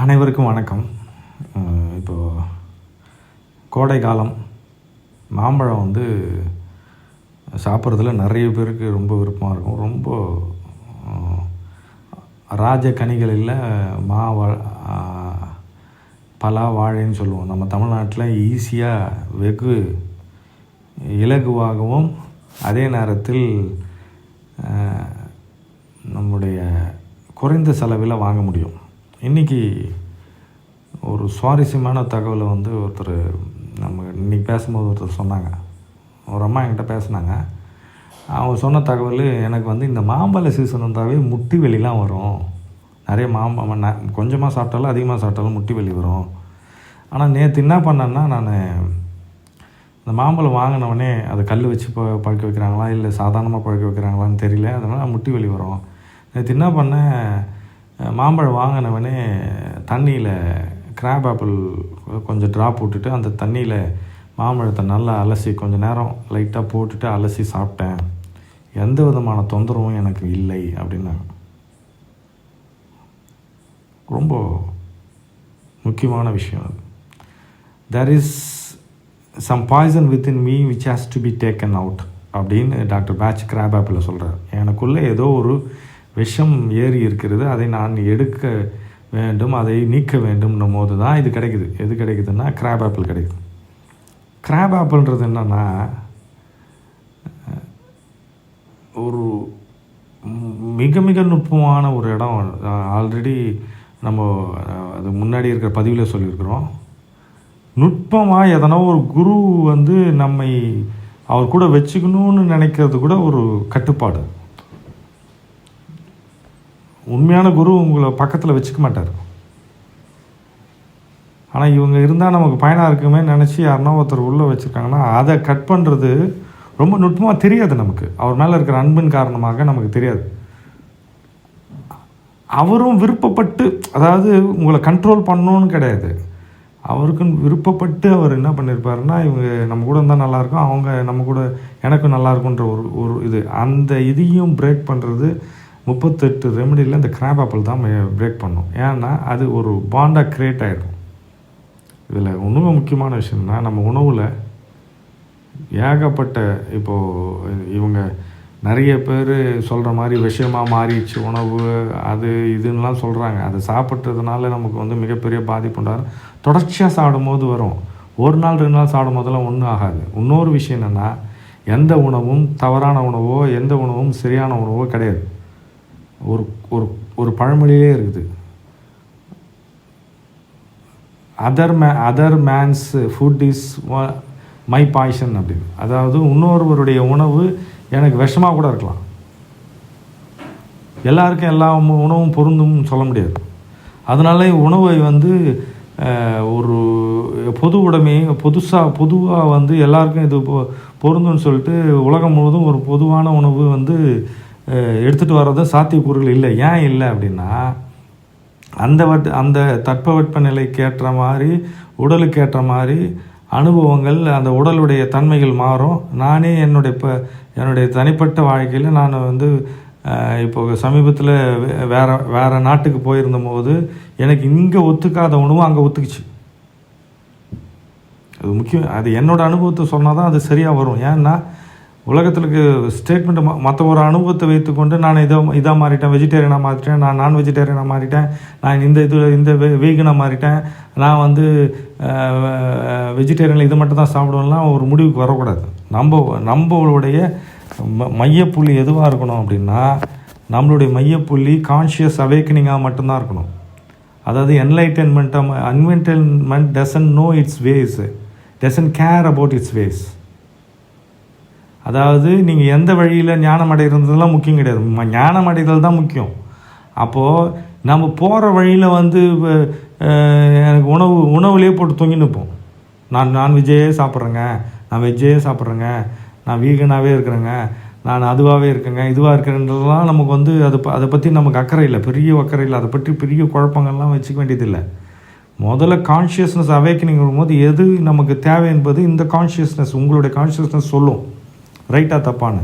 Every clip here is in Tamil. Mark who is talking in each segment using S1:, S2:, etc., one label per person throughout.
S1: அனைவருக்கும் வணக்கம் இப்போது கோடை காலம் மாம்பழம் வந்து சாப்பிட்றதுல நிறைய பேருக்கு ரொம்ப விருப்பமாக இருக்கும் ரொம்ப ராஜ கனிகளில் மா பலா வாழைன்னு சொல்லுவோம் நம்ம தமிழ்நாட்டில் ஈஸியாக வெகு இலகுவாகவும் அதே நேரத்தில் நம்முடைய குறைந்த செலவில் வாங்க முடியும் இன்றைக்கி ஒரு சுவாரஸ்யமான தகவலை வந்து ஒருத்தர் நம்ம இன்றைக்கி பேசும்போது ஒருத்தர் சொன்னாங்க ஒரு அம்மா என்கிட்ட பேசினாங்க அவங்க சொன்ன தகவல் எனக்கு வந்து இந்த மாம்பழ சீசன் வந்தாவே முட்டி வெளிலாம் வரும் நிறைய மாம்பழம் கொஞ்சமாக சாப்பிட்டாலும் அதிகமாக சாப்பிட்டாலும் முட்டி வெளி வரும் ஆனால் நேற்று என்ன பண்ணேன்னா நான் இந்த மாம்பழம் வாங்கினவொடனே அதை கல் வச்சு ப பழக்க வைக்கிறாங்களா இல்லை சாதாரணமாக பழக்க வைக்கிறாங்களான்னு தெரியல அதனால் முட்டி வெளி வரும் நேற்று என்ன பண்ணேன் மாம்பழம் வாங்கினவனே தண்ணியில் கிராப் ஆப்பிள் கொஞ்சம் ட்ராப் போட்டுட்டு அந்த தண்ணியில் மாம்பழத்தை நல்லா அலசி கொஞ்சம் நேரம் லைட்டாக போட்டுட்டு அலசி சாப்பிட்டேன் எந்த விதமான தொந்தரவும் எனக்கு இல்லை அப்படின்னாங்க ரொம்ப முக்கியமான விஷயம் அது there is some poison within me which has to be taken out அப்படின்னு டாக்டர் பேட்ச் கிராப் ஆப்பில் சொல்கிறார் எனக்குள்ளே ஏதோ ஒரு விஷம் ஏறி இருக்கிறது அதை நான் எடுக்க வேண்டும் அதை நீக்க வேண்டும்னும் போது தான் இது கிடைக்குது எது கிடைக்குதுன்னா கிராப் ஆப்பிள் கிடைக்குது கிராப் ஆப்பிள்ன்றது என்னென்னா ஒரு மிக மிக நுட்பமான ஒரு இடம் ஆல்ரெடி நம்ம அது முன்னாடி இருக்கிற பதிவில் சொல்லியிருக்கிறோம் நுட்பமாக எதனா ஒரு குரு வந்து நம்மை அவர் கூட வச்சுக்கணும்னு நினைக்கிறது கூட ஒரு கட்டுப்பாடு உண்மையான குரு உங்களை பக்கத்தில் வச்சுக்க மாட்டார் ஆனால் இவங்க இருந்தால் நமக்கு பயனாக இருக்குமே நினச்சி யாருன்னா ஒருத்தர் உள்ளே வச்சுருக்காங்கன்னா அதை கட் பண்ணுறது ரொம்ப நுட்பமாக தெரியாது நமக்கு அவர் மேலே இருக்கிற அன்பின் காரணமாக நமக்கு தெரியாது அவரும் விருப்பப்பட்டு அதாவது உங்களை கண்ட்ரோல் பண்ணணும்னு கிடையாது அவருக்குன்னு விருப்பப்பட்டு அவர் என்ன பண்ணியிருப்பாருன்னா இவங்க நம்ம கூட இருந்தால் நல்லாயிருக்கும் அவங்க நம்ம கூட எனக்கும் நல்லாயிருக்குன்ற ஒரு ஒரு இது அந்த இதையும் பிரேக் பண்ணுறது முப்பத்தெட்டு ரெமடியில் இந்த கிராப் ஆப்பிள் தான் பிரேக் பண்ணும் ஏன்னா அது ஒரு பாண்டாக க்ரியேட் ஆகிடும் இதில் இன்னும் முக்கியமான விஷயம்னா நம்ம உணவில் ஏகப்பட்ட இப்போது இவங்க நிறைய பேர் சொல்கிற மாதிரி விஷயமாக மாறிடுச்சு உணவு அது இதுன்னெலாம் சொல்கிறாங்க அதை சாப்பிட்றதுனால நமக்கு வந்து மிகப்பெரிய பாதிப்பு உண்டாகும் தொடர்ச்சியாக சாப்பிடும்போது வரும் ஒரு நாள் ரெண்டு நாள் சாப்பிடும் போதெல்லாம் ஒன்றும் ஆகாது இன்னொரு விஷயம் என்னென்னா எந்த உணவும் தவறான உணவோ எந்த உணவும் சரியான உணவோ கிடையாது ஒரு ஒரு ஒரு பழமொழியிலே இருக்குது other may other man's food is my poison அப்படின்னு அதாவது இன்னொருவருடைய உணவு எனக்கு விஷமாக கூட இருக்கலாம் எல்லாருக்கும் எல்லா உணவும் பொருந்தும் சொல்ல முடியாது அதனால உணவை வந்து ஒரு பொது உடைமையை புதுசாக பொதுவாக வந்து எல்லாருக்கும் இது பொருந்தும்னு சொல்லிட்டு உலகம் முழுவதும் ஒரு பொதுவான உணவு வந்து எடுத்துகிட்டு வர்றது சாத்தியக்கூறுகள் இல்லை ஏன் இல்லை அப்படின்னா அந்த வட் அந்த தட்பவெப்பநிலைக்கு ஏற்ற மாதிரி உடலுக்கு ஏற்ற மாதிரி அனுபவங்கள் அந்த உடலுடைய தன்மைகள் மாறும் நானே என்னுடைய இப்போ என்னுடைய தனிப்பட்ட வாழ்க்கையில் நான் வந்து இப்போ சமீபத்தில் வேற வேறு நாட்டுக்கு போயிருந்த போது எனக்கு இங்கே ஒத்துக்காத உணவு அங்கே ஒத்துக்குச்சு அது முக்கியம் அது என்னோடய அனுபவத்தை சொன்னால் தான் அது சரியாக வரும் ஏன்னா உலகத்துக்கு ஸ்டேட்மெண்ட்டை மற்ற ஒரு அனுபவத்தை வைத்துக்கொண்டு நான் இதை இதாக மாறிட்டேன் வெஜிடேரியனாக மாறிட்டேன் நான் நான் வெஜிடேரியனாக மாறிட்டேன் நான் இந்த இது இந்த வீகனாக மாறிட்டேன் நான் வந்து வெஜிடேரியனில் இது மட்டும் தான் சாப்பிடுவேன்லாம் ஒரு முடிவுக்கு வரக்கூடாது நம்ம நம்மளுடைய மையப்புள்ளி எதுவாக இருக்கணும் அப்படின்னா நம்மளுடைய மையப்புள்ளி கான்ஷியஸ் அவேக்கனிங்காக மட்டும்தான் இருக்கணும் அதாவது என்லைட்டன்மெண்ட்டாக அன்வென்டன்மெண்ட் doesn't know its ways doesn't care about its ways அதாவது நீங்கள் எந்த வழியில் ஞானம் அடைகிறதுலாம் முக்கியம் கிடையாது ஞானம் அடைதல் தான் முக்கியம் அப்போது நம்ம போகிற வழியில் வந்து எனக்கு உணவு உணவுலேயே போட்டு தொங்கி நிற்போம் நான் நான்வெஜ்ஜே சாப்பிட்றேங்க நான் வெஜ்ஜே சாப்பிட்றேங்க நான் வீகனாகவே இருக்கிறேங்க நான் அதுவாகவே இருக்கேங்க இதுவாக இருக்கிறேன்றதுலாம் நமக்கு வந்து அதை அதை பற்றி நமக்கு அக்கறை இல்லை பெரிய அக்கறை இல்லை அதை பற்றி பெரிய குழப்பங்கள்லாம் வச்சுக்க வேண்டியதில்லை முதல்ல கான்ஷியஸ்னஸ் அவேக்கனிங் போது எது நமக்கு தேவை என்பது இந்த கான்ஷியஸ்னஸ் உங்களுடைய கான்ஷியஸ்னஸ் சொல்லும் ரைட்டாக தப்பான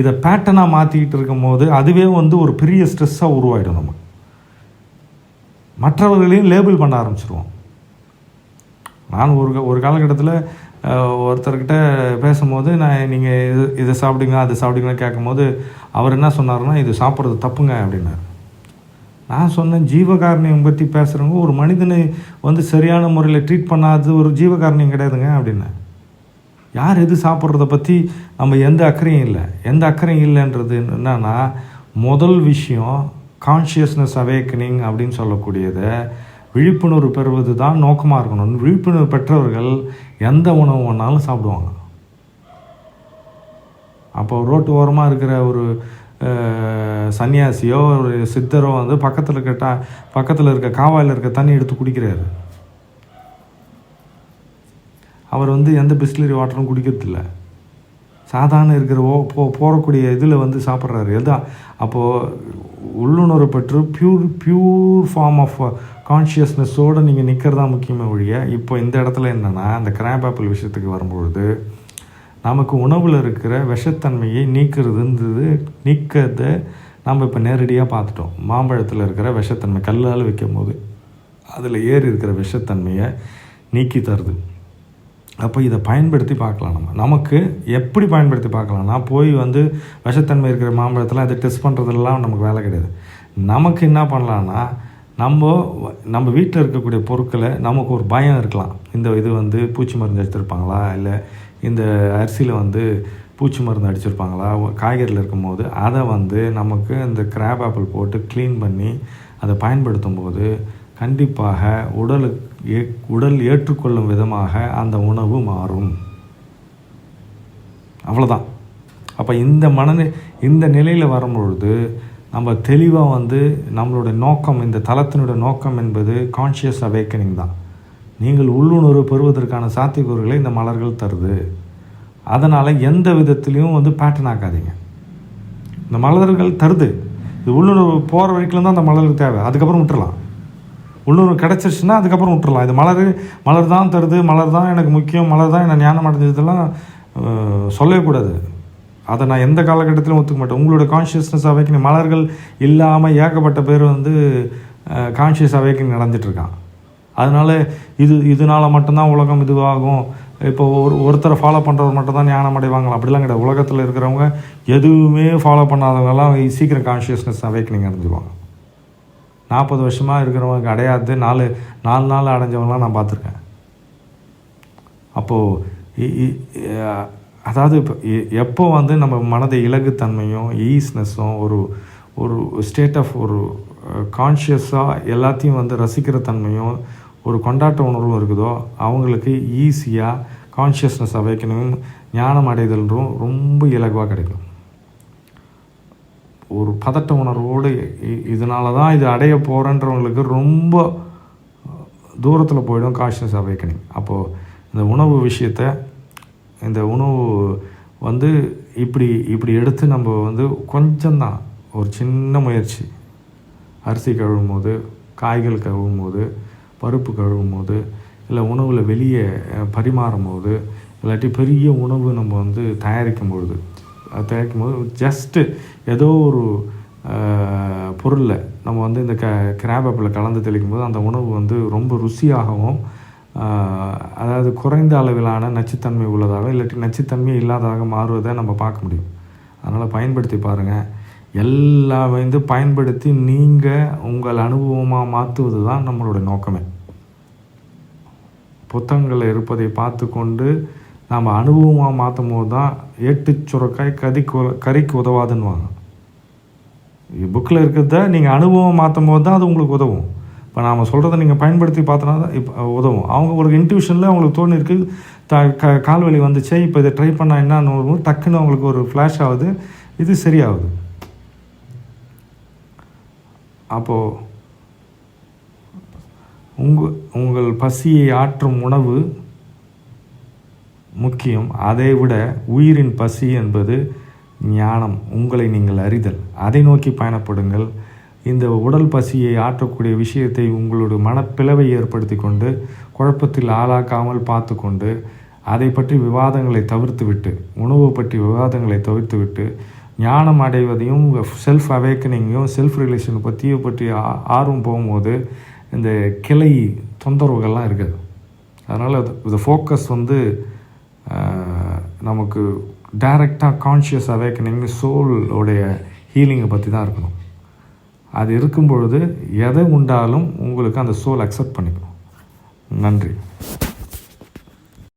S1: இதை பேட்டர்னாக மாற்றிக்கிட்டு இருக்கும் போது அதுவே வந்து ஒரு பெரிய ஸ்ட்ரெஸ்ஸாக உருவாயிடும் நம்ம மற்றவர்களையும் லேபிள் பண்ண ஆரம்பிச்சிருவோம் நான் ஒரு ஒரு காலகட்டத்தில் ஒருத்தர்கிட்ட பேசும்போது நான் நீங்கள் இது இதை சாப்பிடுங்க அதை சாப்பிடுங்கன்னு கேட்கும்போது அவர் என்ன சொன்னார்னா இது சாப்பிட்றது தப்புங்க அப்படின்னார் நான் சொன்னேன் ஜீவகாரணியம் பற்றி பேசுகிறவங்க ஒரு மனிதனை வந்து சரியான முறையில் ட்ரீட் பண்ணாதது ஒரு ஜீவகாரணியம் கிடையாதுங்க அப்படின்னு யார் எது சாப்பிட்றத பற்றி நம்ம எந்த அக்கறையும் இல்லை எந்த அக்கறையும் இல்லைன்றது என்னென்னா முதல் விஷயம் கான்ஷியஸ்னஸ் அவேக்கனிங் அப்படின்னு சொல்லக்கூடியதை விழிப்புணர்வு பெறுவது தான் நோக்கமாக இருக்கணும் விழிப்புணர்வு பெற்றவர்கள் எந்த உணவு வேணாலும் சாப்பிடுவாங்க அப்போ ரோட்டு ஓரமாக இருக்கிற ஒரு சன்னியாசியோ ஒரு சித்தரோ வந்து பக்கத்தில் இருக்க பக்கத்தில் இருக்க காவாயில் இருக்க தண்ணி எடுத்து குடிக்கிறாரு அவர் வந்து எந்த பிஸ்லரி வாட்டரும் குடிக்கிறதில்ல சாதாரண இருக்கிற ஓ போ போகக்கூடிய இதில் வந்து சாப்பிட்றாரு எதுதான் அப்போது உள்ளுணர்வு பெற்று பியூர் பியூர் ஃபார்ம் ஆஃப் கான்ஷியஸ்னஸோடு நீங்கள் நிற்கிறதா முக்கியமாக ஒழிய இப்போ இந்த இடத்துல என்னென்னா இந்த கிராப் ஆப்பிள் விஷயத்துக்கு வரும்பொழுது நமக்கு உணவில் இருக்கிற விஷத்தன்மையை நீக்கிறதுன்றது நீக்கிறத நம்ம இப்போ நேரடியாக பார்த்துட்டோம் மாம்பழத்தில் இருக்கிற விஷத்தன்மை கல்லால் வைக்கும் போது அதில் ஏறி இருக்கிற விஷத்தன்மையை நீக்கி தருது அப்போ இதை பயன்படுத்தி பார்க்கலாம் நம்ம நமக்கு எப்படி பயன்படுத்தி பார்க்கலாம்னா போய் வந்து விஷத்தன்மை இருக்கிற மாம்பழத்தெல்லாம் இதை டெஸ்ட் பண்ணுறதுலாம் நமக்கு வேலை கிடையாது நமக்கு என்ன பண்ணலான்னா நம்ம நம்ம வீட்டில் இருக்கக்கூடிய பொருட்களை நமக்கு ஒரு பயம் இருக்கலாம் இந்த இது வந்து பூச்சி மருந்து அடிச்சிருப்பாங்களா இல்லை இந்த அரிசியில் வந்து பூச்சி மருந்து அடிச்சிருப்பாங்களா காய்கறியில் இருக்கும்போது அதை வந்து நமக்கு இந்த கிராப் ஆப்பிள் போட்டு க்ளீன் பண்ணி அதை பயன்படுத்தும் போது கண்டிப்பாக உடலுக்கு ஏ உடல் ஏற்றுக்கொள்ளும் விதமாக அந்த உணவு மாறும் அவ்வளோதான் அப்போ இந்த மன இந்த நிலையில் வரும்பொழுது நம்ம தெளிவாக வந்து நம்மளுடைய நோக்கம் இந்த தளத்தினுடைய நோக்கம் என்பது கான்ஷியஸ் அவேக்கனிங் தான் நீங்கள் உள்ளுணர்வு பெறுவதற்கான சாத்தியக்கூறுகளை இந்த மலர்கள் தருது அதனால் எந்த விதத்துலேயும் வந்து பேட்டர்ன் ஆக்காதீங்க இந்த மலர்கள் தருது இது உள்ளுணர்வு போகிற வரைக்கும் தான் அந்த மலர்கள் தேவை அதுக்கப்புறம் விட்டுடலாம் உள்ளூர் கிடச்சிருச்சுன்னா அதுக்கப்புறம் விட்டுறலாம் இது மலர் மலர் தான் தருது மலர் தான் எனக்கு முக்கியம் மலர் தான் என்னை ஞானம் அடைஞ்சதெல்லாம் சொல்லவே கூடாது அதை நான் எந்த காலகட்டத்திலும் ஒத்துக்க மாட்டேன் உங்களோட கான்ஷியஸ்னஸ் அவைக்கணும் மலர்கள் இல்லாமல் ஏகப்பட்ட பேர் வந்து கான்ஷியஸ் அவைக்கணும் நடந்துட்டுருக்கான் அதனால் இது இதனால் மட்டும்தான் உலகம் இதுவாகும் இப்போ ஒரு ஒருத்தரை ஃபாலோ பண்ணுறவர் மட்டும் தான் ஞானம் அடைவாங்களா அப்படிலாம் கிடையாது உலகத்தில் இருக்கிறவங்க எதுவுமே ஃபாலோ பண்ணாதவங்கலாம் சீக்கிரம் கான்ஷியஸ்னஸ் அவைக்கணும் அடைஞ்சிருவாங்க நாற்பது வருஷமாக இருக்கிறவங்க அடையாது நாலு நாலு நாள் அடைஞ்சவங்களாம் நான் பார்த்துருக்கேன் அப்போது அதாவது இப்போ எப்போ வந்து நம்ம மனதை இலகுத்தன்மையும் ஈஸ்னஸும் ஒரு ஒரு ஸ்டேட் ஆஃப் ஒரு கான்ஷியஸாக எல்லாத்தையும் வந்து ரசிக்கிற தன்மையும் ஒரு கொண்டாட்ட உணர்வும் இருக்குதோ அவங்களுக்கு ஈஸியாக கான்ஷியஸ்னஸ் அவைக்கணும் ஞானம் அடைதல்றும் ரொம்ப இலகுவாக கிடைக்கும் ஒரு பதட்ட உணர்வோடு இதனால தான் இது அடைய போகிறன்றவங்களுக்கு ரொம்ப தூரத்தில் போயிடும் காஷ்னஸ் அவைக்கனிங் அப்போது இந்த உணவு விஷயத்த இந்த உணவு வந்து இப்படி இப்படி எடுத்து நம்ம வந்து கொஞ்சம்தான் ஒரு சின்ன முயற்சி அரிசி கழுவும் போது காய்கள் கழுவும் போது பருப்பு கழுவும் போது இல்லை உணவில் வெளியே பரிமாறும் போது இல்லாட்டி பெரிய உணவு நம்ம வந்து தயாரிக்கும் பொழுது அது தயாரிக்கும் போது ஜஸ்ட்டு ஏதோ ஒரு பொருளில் நம்ம வந்து இந்த க கிராப் ஆப்பில் கலந்து தெளிக்கும் போது அந்த உணவு வந்து ரொம்ப ருசியாகவும் அதாவது குறைந்த அளவிலான நச்சுத்தன்மை உள்ளதாக இல்லாட்டி நச்சுத்தன்மை இல்லாததாக மாறுவதை நம்ம பார்க்க முடியும் அதனால் பயன்படுத்தி பாருங்கள் எல்லா வந்து பயன்படுத்தி நீங்கள் உங்கள் அனுபவமாக மாற்றுவது தான் நம்மளுடைய நோக்கமே புத்தகங்களை இருப்பதை பார்த்து கொண்டு நாம் அனுபவமாக மாற்றும் போது தான் ஏட்டு சுரக்காய் கதிக்கு கறிக்கு உதவாதுன்னுவாங்க புக்கில் இருக்கிறத நீங்கள் அனுபவம் மாற்றும் போது தான் அது உங்களுக்கு உதவும் இப்போ நாம் சொல்கிறத நீங்கள் பயன்படுத்தி பார்த்தனா தான் இப்போ உதவும் அவங்க ஒரு இன்ட்யூஷனில் அவங்களுக்கு தோணிருக்கு த க கால்வலி வந்துச்சே இப்போ இதை ட்ரை பண்ணால் என்னன்னு டக்குன்னு அவங்களுக்கு ஒரு ஃப்ளாஷ் ஆகுது இது சரியாகுது அப்போது உங்கள் உங்கள் பசியை ஆற்றும் உணவு முக்கியம் அதை விட உயிரின் பசி என்பது ஞானம் உங்களை நீங்கள் அறிதல் அதை நோக்கி பயணப்படுங்கள் இந்த உடல் பசியை ஆற்றக்கூடிய விஷயத்தை உங்களோட மனப்பிளவை ஏற்படுத்தி கொண்டு குழப்பத்தில் ஆளாக்காமல் பார்த்து கொண்டு அதை பற்றி விவாதங்களை தவிர்த்துவிட்டு உணவு பற்றி விவாதங்களை தவிர்த்துவிட்டு ஞானம் அடைவதையும் செல்ஃப் அவேக்கனிங்கையும் செல்ஃப் ரிலேஷன் பற்றிய பற்றி ஆர்வம் போகும்போது இந்த கிளை தொந்தரவுகள்லாம் இருக்குது அதனால் இது ஃபோக்கஸ் வந்து நமக்கு டைரெக்டாக கான்ஷியஸ் அவேக்கனிங் சோலோடைய ஹீலிங்கை பற்றி தான் இருக்கணும் அது இருக்கும் பொழுது எதை உண்டாலும் உங்களுக்கு அந்த சோல் அக்செப்ட் பண்ணிக்கணும் நன்றி